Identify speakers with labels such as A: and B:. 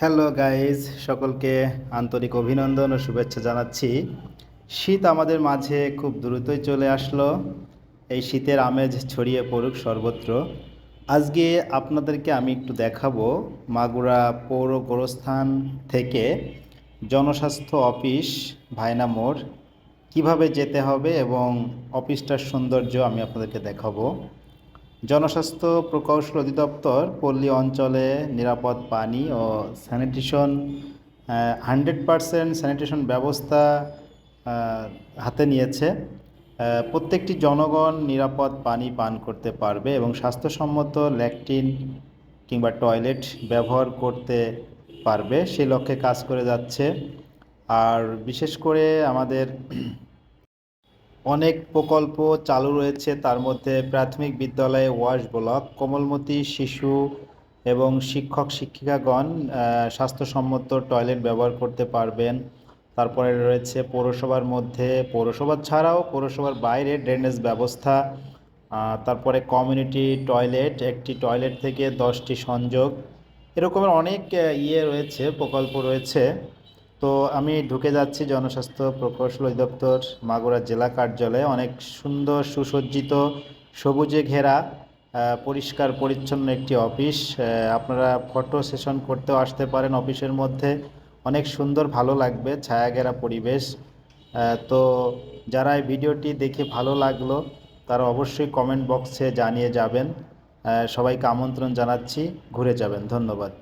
A: Hello guys সকলকে আন্তরিক অভিনন্দন ও শুভেচ্ছা জানাচ্ছি। শীত আমাদের মাঝে খুব দ্রুতই চলে আসলো। এই শীতের আমেজ ছড়িয়ে পড়ুক সর্বত্র। আজকে আপনাদেরকে আমি একটু দেখাবো মাগুরা পৌর গোরস্থান থেকে জনস্বাস্থ্য অফিস ভাইনা মোড়। কীভাবে যেতে হবে এবং অফিসটার সৌন্দর্য আমি আপনাদেরকে দেখাবো। জনস্বাস্থ্য প্রকৌশল অধিদপ্তর পল্লী অঞ্চলে নিরাপদ পানি ও স্যানিটেশন হান্ড্রেড পারসেন্ট স্যানিটেশন ব্যবস্থা হাতে নিয়েছে। প্রত্যেকটি জনগণ নিরাপদ পানি পান করতে পারবে এবং স্বাস্থ্যসম্মত ল্যাকটিন কিংবা টয়লেট ব্যবহার করতে পারবে। সেই লক্ষ্যে কাজ করে যাচ্ছে। আর বিশেষ করে আমাদের অনেক প্রকল্প চালু রয়েছে। তার মধ্যে প্রাথমিক বিদ্যালয়ে ওয়াশ ব্লক, কোমলমতি শিশু এবং শিক্ষক শিক্ষিকাগণ স্বাস্থ্যসম্মত টয়লেট ব্যবহার করতে পারবেন। তারপরে রয়েছে পৌরসভার মধ্যে, পৌরসভা ছাড়াও পৌরসভার বাইরে ড্রেনেজ ব্যবস্থা তারপরে কমিউনিটি টয়লেট, একটি টয়লেট থেকে দশটি সংযোগ। এরকমের অনেক ইয়ে রয়েছে, প্রকল্প রয়েছে। তো আমি ঢুকে যাচ্ছি জনস্বাস্থ্য প্রকৌশল অধিদপ্তর মাগুরা জেলা কার্যালয়ে। অনেক সুন্দর সুসজ্জিত সবুজে ঘেরা পরিষ্কার পরিচ্ছন্ন একটি অফিস। আপনারা ফটো সেশন করতেও আসতে পারেন অফিসের মধ্যে। অনেক সুন্দর, ভালো লাগবে ছায়া ঘেরা পরিবেশ তো যারা এই ভিডিওটি দেখে ভালো লাগল, তারা অবশ্যই কমেন্ট বক্সে জানিয়ে যাবেন। সবাইকে আমন্ত্রণ জানাচ্ছি। ঘুরে যাবেন। ধন্যবাদ।